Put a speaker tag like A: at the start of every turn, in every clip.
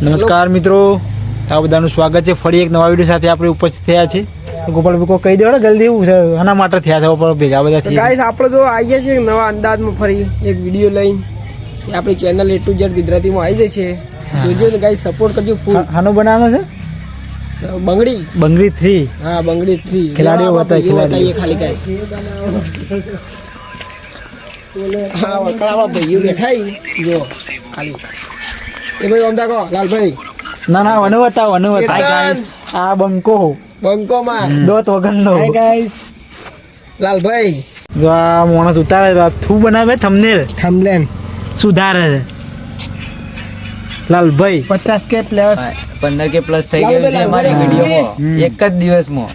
A: નમસ્કાર મિત્રો. આ બધાનું સ્વાગત છે. ફરી એક નવા વીડિયો સાથે આપણે ઉપસ્થિત થયા છે ગોપાલ કોઈ કહી ને જલ્દી એવું છે આના માટે થયા છે ઉપર ભેગા બધા
B: ગાઈસ આપણે તો આવીએ છીએ નવા અંદાજમાં ફરી એક વીડિયો લઈને. આપણી ચેનલ એ ટુ ઝેડ ગુજરાતીમાં આવી જશે.
A: છે
B: જોજો ને ગાઈસ સપોર્ટ કરજો ફૂલ
A: આનો બનાવવાનો છે?
B: બંગડી.
A: બંગડી થ્રી
B: હા બંગડી થ્રી
A: ખેલાડીઓ હતા, ખેલાડીઓ.
B: ખાલી ગાઈસ હા વકળાવા ભાઈઓ બેઠાઈ જો ખાલી. એ ભાઈ ઓમ તાકો લાલભાઈ.
A: ના ના વનુ હતા વનુ હતા
B: ગાઈસ
A: આ બંકો
B: બંકોમાં.
A: દોત વગરનો
B: ગાઈસ લાલભાઈ.
A: જો આ માણસ ઉતારે આ બનાવે? થંબનેલ
B: થમલેન
A: સુધારે છે. લાલભાઈ.
B: પચાસ કે પ્લસ
C: પંદર કે પ્લસ થઈ ગયું છે અમારી વિડીયોમાં. એક જ દિવસમાં.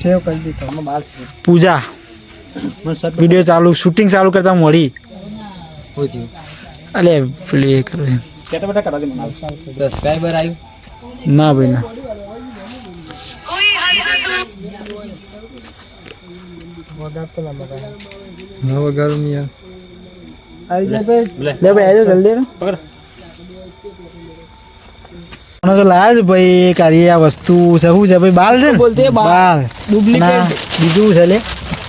B: સેવ કરી દીધો.
A: પૂજા. વીડિયો ચાલુ શૂટિંગ ચાલુ કરતા મળી અલે પેલી એ કરે
C: સબસ્ક્રાઈબર આવ્યું
A: ના ભાઈ ના.
B: આવી જાય ભાઈ
A: લે ભાઈ આવજો જલ્દી ને મને તો લાયા છે ભાઈ કાર્ય આ વસ્તુ છે. શું છે ભાઈ બાલ છે ને?
B: બોલતે બાલ.
A: બાલ. ના, બીજું છે લે.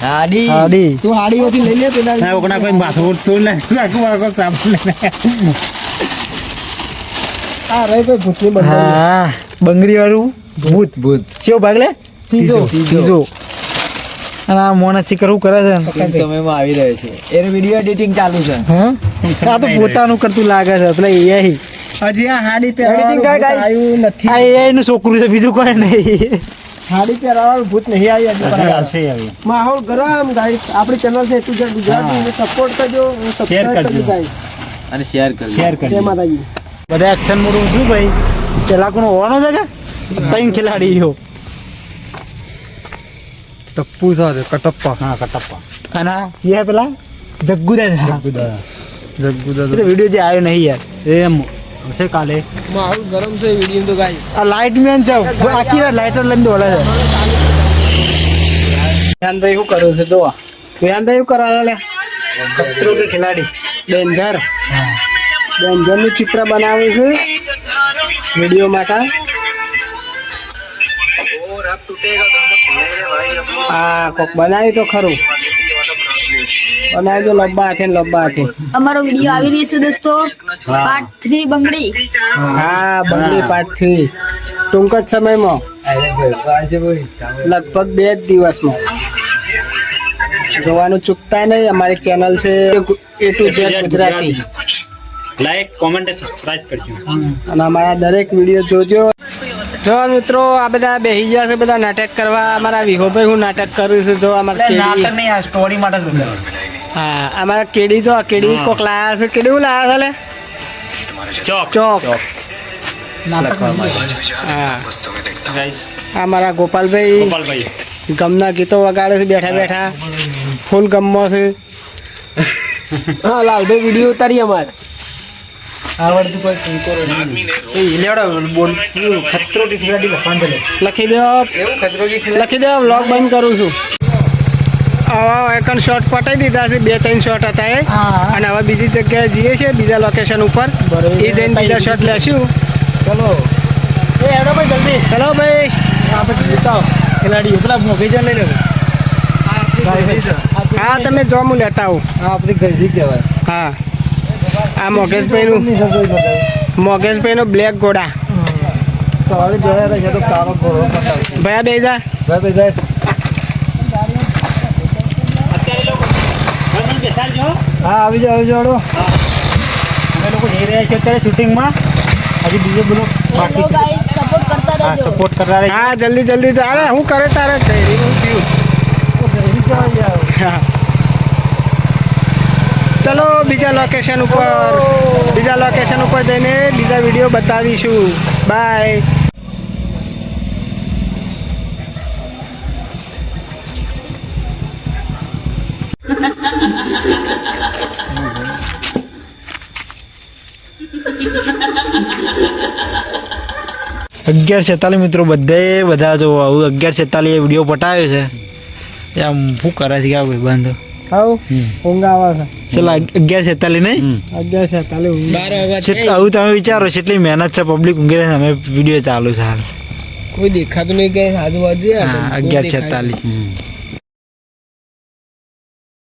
C: હાડી.
A: હાડી.
B: તું હાડી લઈ લે પેલા હા રે ભાઈ ભૂતની બંગડી
A: હા બંગરી વાળું ભૂત.
C: ભૂત.
A: કેવો ભાગ લે?
B: ત્રીજો.
A: ત્રીજો અને આ મોના ચીકર શું કરે છે
C: સમયમાં આવી રહ્યો છે. એનું વીડિયો એડિટિંગ ચાલુ છે.
A: હા? આ તો પોતાનું કરતું લાગે છે એટલે એઆઈ
B: હજી આ હાડી પહેરવાનું
A: કાંઈ?
B: આવ્યું નથી.
A: આ એઆઈ નું છોકરું છે બીજું કોઈ નહીં.
B: હાડી પહેરવાનું ભૂત નહીં આવી હજી પણ. માહોલ ગરમ ગાઈસ આપણી ચેનલ છે તું જે ગુજરાતી સપોર્ટ કરજો સબસ્ક્રાઇબ કરજો. ગાઈસ
C: અને શેર કરજો.
B: જય માતાજી.
A: બધા એક્શન મોડ શું ભાઈ. પેલા કોણ હોવાનો છે કે? ત્રણ ખેલાડીઓ.
B: ટપ્પુ સાથે કટપ્પા.
A: હા કટપ્પા. અને આ સિયા પેલા? જગ્ગુ
B: જગ્ગુદા
A: જગ્ગુદા તો વીડિયો જે આવ્યો નહીં યાર. એમ છે કાલે.
B: મારું ગરમ છે વિડિયો તો ગાઈસ.
A: આ લાઇટ મેન છે. આખી રાત લાઇટર લઈને દોડે છે. ધ્યાનભાઈ શું કરો છે? જોવા ધ્યાનભાઈ શું કરાવે લે ખતરો કે ખેલાડી?
B: ડેન્જર. ડેન્જર નું ચિત્ર બનાવે છે. વીડિયો માટે. હા કોક બનાવી તો ખરું. બનાવી તો લબ્બા હાથે ને લબ્બા હાથે.
D: અમારો વીડિયો આવી રહ્યો છે દોસ્તો. પાર્ટ થ્રી બંગડી.
B: હા બંગડી પાર્ટ થ્રી ટૂંક જ સમયમાં. લગભગ બે જ દિવસમાં. જોવાનું ચૂકતા નહીં અમારી ચેનલ છે A to Z Gujarati.
E: Like comment subscribe કરજો.
B: અને અમારા દરેક વીડિયો જોજો. જો મિત્રો આ બધા બેહી ગયા છે બધા નાટક કરવા. અમારા વિહોભાઈ હું નાટક કરું છું. જો અમારા નાટક
A: નહીં આ સ્ટોરી માટે જ
B: હા અમારા કેડી તો કેડી કોક લાયા છે? કેડી હું લાયા છે લે?
E: ચોક.
B: ચોક.
C: અમારા
B: હા.
E: ગાઈસ
B: ગોપાલભાઈ
E: ગોપાલભાઈ.
B: ગમના ગીતો વગાડે છે બેઠા બેઠા. ફૂલ ગમમાં છે. હા લાલભાઈ વીડિયો ઉતારી અમારે.
A: આવડતું કોઈ એ લેવડો બોલ. ખતરો કે ખેલાડી લખવાનું છે
B: લખી દો
C: એવું ખતરો કે
B: લખી દો વ્લોગ બંધ કરું છું. આવા એકન શોટ પટાઈ દીધા છે બે ત્રણ શોર્ટ હતા એ. અને હવે બીજી જગ્યાએ જઈએ છીએ બીજા લોકેશન ઉપર. એ જઈને બીજા શોટ લેશું. ચલો.
A: એ હેડો ભાઈ જલ્દી.
B: ચલો ભાઈ.
A: આપણે જીતાઓ. ખેલાડી પેલા મોભી જણ લઈ લેવું
B: હા તમે જો હું લેતા આવું.
C: હા આપણી ગઈ કહેવાય.
B: હા. આ મોગેશભાઈનું મોગેશભાઈનો બ્લેક ઘોડા ભયા બે જા
A: હા આવી જાઓ આવી જાઓ અમે લોકો જઈ રહ્યા છીએ અત્યારે શૂટિંગમાં હજી બીજો બધો બાકી
D: હેલો ગાઈસ સપોર્ટ કરતા
A: હા સપોર્ટ કરતા રહે
B: હા જલ્દી જલ્દી અરે હું કરે તારે થયું હા. ચલો, બીજા લોકેશન ઉપર. બીજા લોકેશન ઉપર જઈને બીજા વીડિયો બતાવીશું. બાય
A: અગિયાર છેતાલીસ મિત્રો, બધે બધા જો આવું અગિયાર છેતાલીસ વીડિયો પટાવ્યો છે. એ આમ શું કરે છે આ ભાઈ બંધ?
B: હાઉ
A: હમ.
B: ઊંઘ આવે છે.
A: છેલ્લા અગિયાર છેતાલીસ નહીં?
B: અગિયાર છેતાલીસ ઊંઘ.
A: આવું તમે વિચારો કેટલી મહેનત છે પબ્લિક ઊંઘી રહે અમે વીડિયો ચાલુ છે હાલ.
C: કોઈ દેખાતું નહીં કઈ સાધુ
A: હા અગિયાર છેતાલીસ.